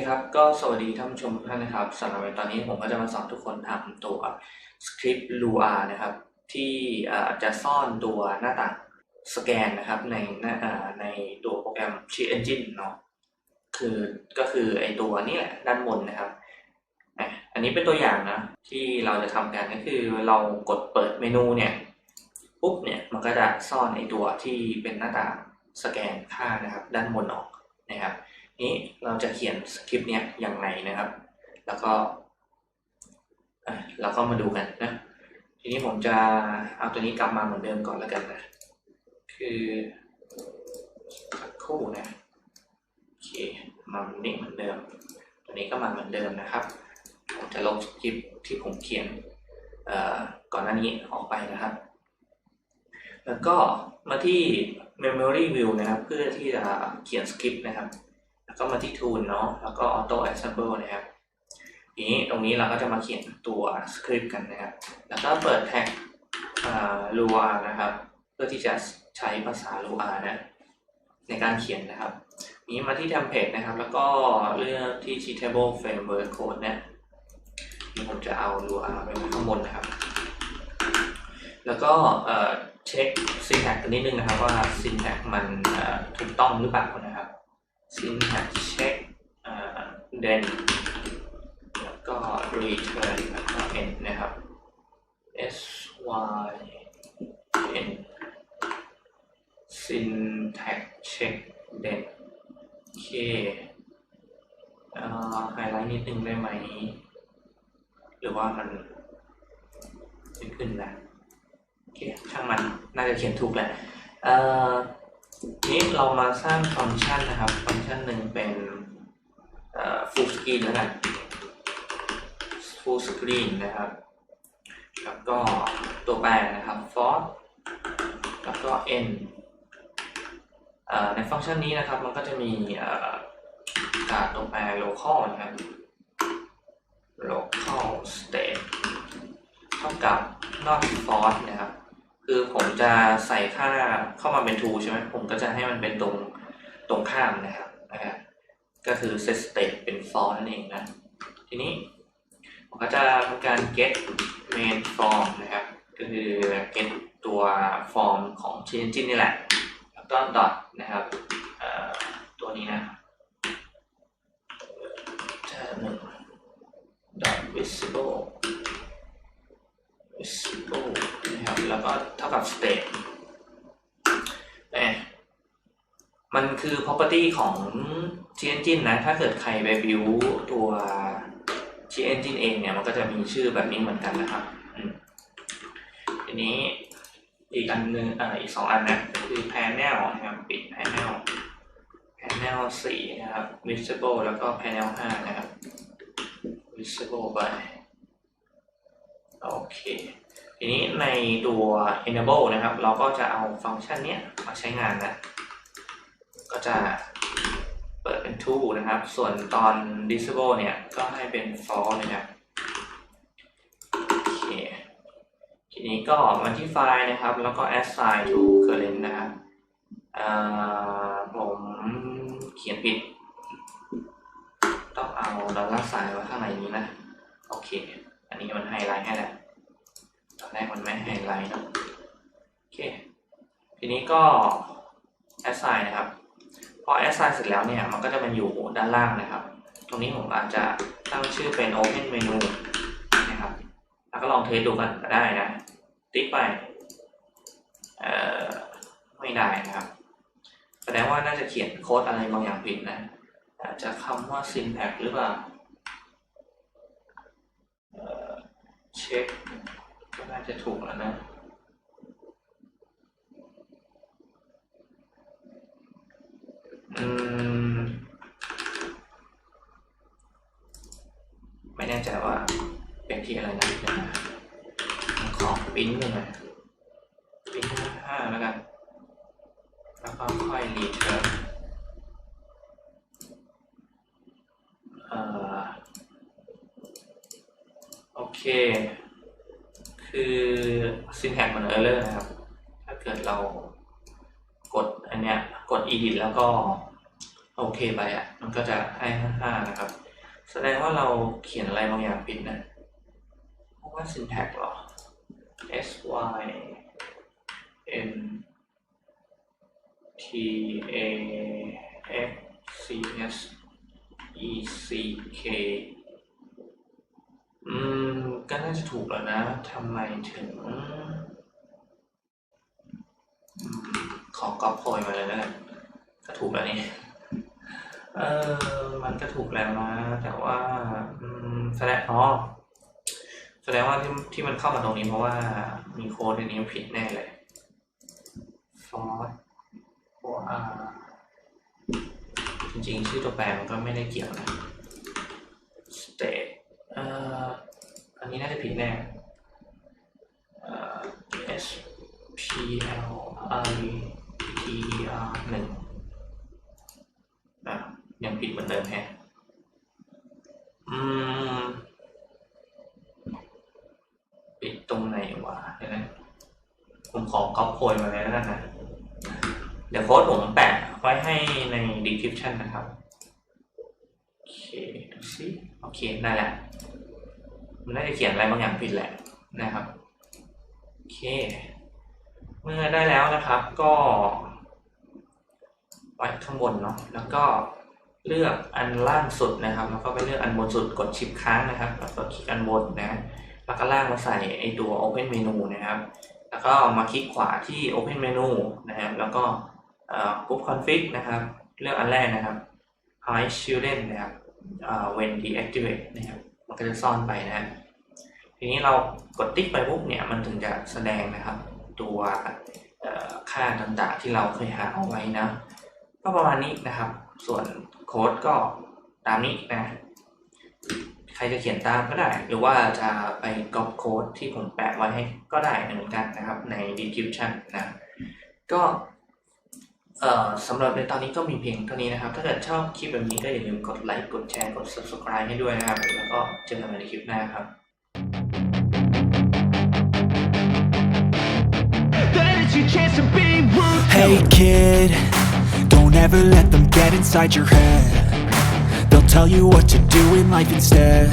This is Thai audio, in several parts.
คครับ ก็สวัสดีท่านผู้ชมทุกท่านนะครับสำหรับในตอนนี้ผมก็จะมาสอนทุกคนทำตัวสคริปต์ Lua นะครับ ที่อ่อจะซ่อนตัวหน้าต่างสแกนนะครับในในตัวโปรแกรม Sheet Engine เนาะคือก็คือไอตัวนี่แหละด้านบนนะครับ อันนี้เป็นตัวอย่างนะ ที่เราจะทำกันก็คือเรากดเปิดเมนูเนี่ยปุ๊บเนี่ยมันก็จะซ่อนไอตัวที่เป็นหน้าต่างสแกนค่านะครับ ด้านบนออกนะครับ นี้เราจะเขียนสคริปต์เนี้ยอย่างไรนะครับ แล้วก็อะเราก็มาดูกันนะทีนี้ผมจะเอาตัวนี้กลับมาเหมือนเดิมก่อนแล้วกันนะคือคู่นะโอเคมาเหมือนนี้เหมือนเดิม ตัวนี้ก็มาเหมือนเดิมนะครับ ผมจะลบสคริปต์ที่ผมเขียนอ่อก่อนหน้านี้ออกไปนะครับ แล้วก็มาที่ memory view นะครับ เพื่อที่จะเขียนสคริปต์นะครับ ก็มาที่ tool เนาะแล้วก็ auto assemble นะครับทีนี้ตรงนี้เราก็จะมาเขียนตัวสคริปต์กันนะครับ แล้วก็เปิดแท็ก Lua นะครับ เพื่อที่จะใช้ภาษา Lua นะ ในการเขียนนะครับ นี้มาที่ template นะครับ แล้วก็เลือกที่ cheatable framework code เนี่ยนี่ผมจะเอา Lua ไว้ข้างบนนะครับ แล้วก็เช็ค syntax ตัวนิดนึงนะครับว่า syntax มันถูกต้องหรือเปล่านะครับ syntax check เอ่อ then แล้วก็ return แล้วก็ n นะครับ s y n syntax check then โอเคเอ่อไฮไลท์นิดนึงได้ไหม หรือว่ามันไม่ขึ้นนะโอเคช่างมันน่าจะเขียนถูกแหละเอ่อ นี้เรามาสร้างฟังก์ชันนะครับ ฟังก์ชันหนึ่งเป็นเอ่อ full screen แล้วกัน full screen นะครับ แล้วก็ตัวแปรนะครับ for แล้วก็ n เอ่อในฟังก์ชันนี้นะครับมันก็จะมีการตัวแปร local นะครับ local state เท่ากับ not false นะครับ คือผมจะใส่ค่าเข้ามาเป็น true ใช่ไหมผมก็จะให้มันเป็นตรงตรงข้ามนะครับนะครับก็คือ set state เป็น false นั่นเองนะ ทีนี้ผมก็จะทำการ get main form นะครับ ก็คือ get ตัว form ของ chain engine นี่แหละแล้วก็ dot นะครับตัวนี้นะจะหนึ่ง dot visible visible แล้วก็เท่ากับ state เอ่มันคือ property ของ G engine นะ ถ้าเกิดใครไป view ตัว G engine เองเนี่ย มันก็จะมีชื่อแบบนี้เหมือนกันนะครับอืมทีนี้อีกอันหนึงเอ่ออีกสองอันนะก็คือ panel นะครับปิด panel panel สี่นะครับ visible แล้วก็ panel ห้านะครับ visible ไปโอเค ทีนี้ในตัว enable นะครับ เราก็จะเอาฟังก์ชันนี้มาใช้งานนะ ก็จะเปิดเป็น true นะครับ ส่วนตอน disable เนี่ย ก็ให้เป็น false นะครับโอเคทีนี้ก็มาที่ไฟล์นะครับ แล้วก็ assign to current นะครับผมเขียนผิด ต้องเอาดอลลาร์ไซน์ไว้ข้างในนี้นะ โอเค อันนี้มันไฮไลท์ให้แล้ว อนแรกมันไม่ไฮไลท์เนะโอเค ทีนี้ก็ assign นะครับ พอ assign เสร็จแล้วเนี่ย มันก็จะมาอยู่ด้านล่างนะครับ ตรงนี้ผมอาจจะตั้งชื่อเป็น open menu นะครับ แล้วก็ลองเทสดูกันก็ได้นะ ติ๊กไป เอ่อ ไม่ได้นะครับแสดงว่าน่าจะเขียนโค้ดอะไรบางอย่างผิดนะอาจจะคำว่า syntax หรือเปล่าเอ่อเช็ค จะถูกแล้วนะ อืม ไม่แน่ใจว่าเป็นที่อะไรนะเดี๋ยวนะผมขอปิ้นหนึ่งนะปริ้นห้าแล้วกัน แล้วก็ค่อยรีเทิร์นเอ่อ โอเค คือ syntax มัน error นะครับ ถ้าเกิดเรากดอันเนี้ยกด edit แล้วก็โอเคไปอะ มันก็จะให้ห้านะครับ แสดงว่าเราเขียนอะไรบางอย่างผิดนะเพราะว่า syntax หรอ s y n t a x c s e c k ก็น่าจะถูกแล้วนะทำไมถึงอืมขอก๊อปโพยมาเลยแล้วกันก็ถูกแล้วนี่เออมันก็ถูกแล้วนะ แต่ว่าแสดงอ๋อแสดงว่าที่ที่มันเข้ามาตรงนี้เพราะว่ามีโค้ดในนี้ผิดแน่เลย for for r จริงๆ ชื่อตัวแปรมันก็ไม่ได้เกี่ยวนะ นนี้น่าจะผิดแน่เอ่อ s p l i t e r หนึ่งนะยังผิดเหมือนเดิมแฮะอืมปิดตรงไหนวะเดี๋ยวนะผมขอก๊อปโพยมาเลยแล้วกันนะ เดี๋ยวโค้ดผมแปะไว้ให้ใน description นะครับ โอเคดูสิโอเค ได้แล้ว มันน่าจะเขียนอะไรบางอย่างผิดแหละนะครับโอเค เมื่อได้แล้วนะครับก็ไว้ข้างบนเนาะแล้วก็เลือกอันล่างสุดนะครับ แล้วก็ไปเลือกอันบนสุดกดชิปค้างนะครับ แล้วก็คลิกอันบนนะแล้วก็ล่างมาใส่ไอตัว Open Menu นะครับ แล้วก็มาคลิกขวาที่ Open Menu นะครับ แล้วก็เอ่อ Group Config นะครับ เลือกอันแรกนะครับ Hide Children นะครับ when deactivate นะครับ ก็จะซ่อนไปนะทีนี้เรากดติ๊กไปปุ๊บเนี่ยมันถึงจะแสดงนะครับ ตัวค่าต่างๆที่เราเคยหาเอาไว้นะก็ประมาณนี้นะครับ ส่วนโค้ดก็ตามนี้นะใครจะเขียนตามก็ได้ หรือว่าจะไปก๊อปโค้ดที่ผมแปะไว้ให้ก็ได้เหมือนกันนะครับใน description นะก็ สำหรับในตอนนี้ก็มีเพียงเท่านี้นะครับ ถ้าเกิดชอบคลิปแบบนี้ก็อย่าลืมกดไลค์ กดแชร์ กด subscribe ให้ด้วยนะครับ แล้วก็เจอกันใหม่ในคลิปหน้าครับ Then it's your chance to be ruthless. Hey kid, don't ever let them get inside your head. They'll tell you what to do in life instead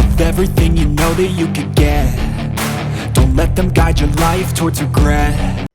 of everything you know that you could get. Don't let them guide your life towards regret.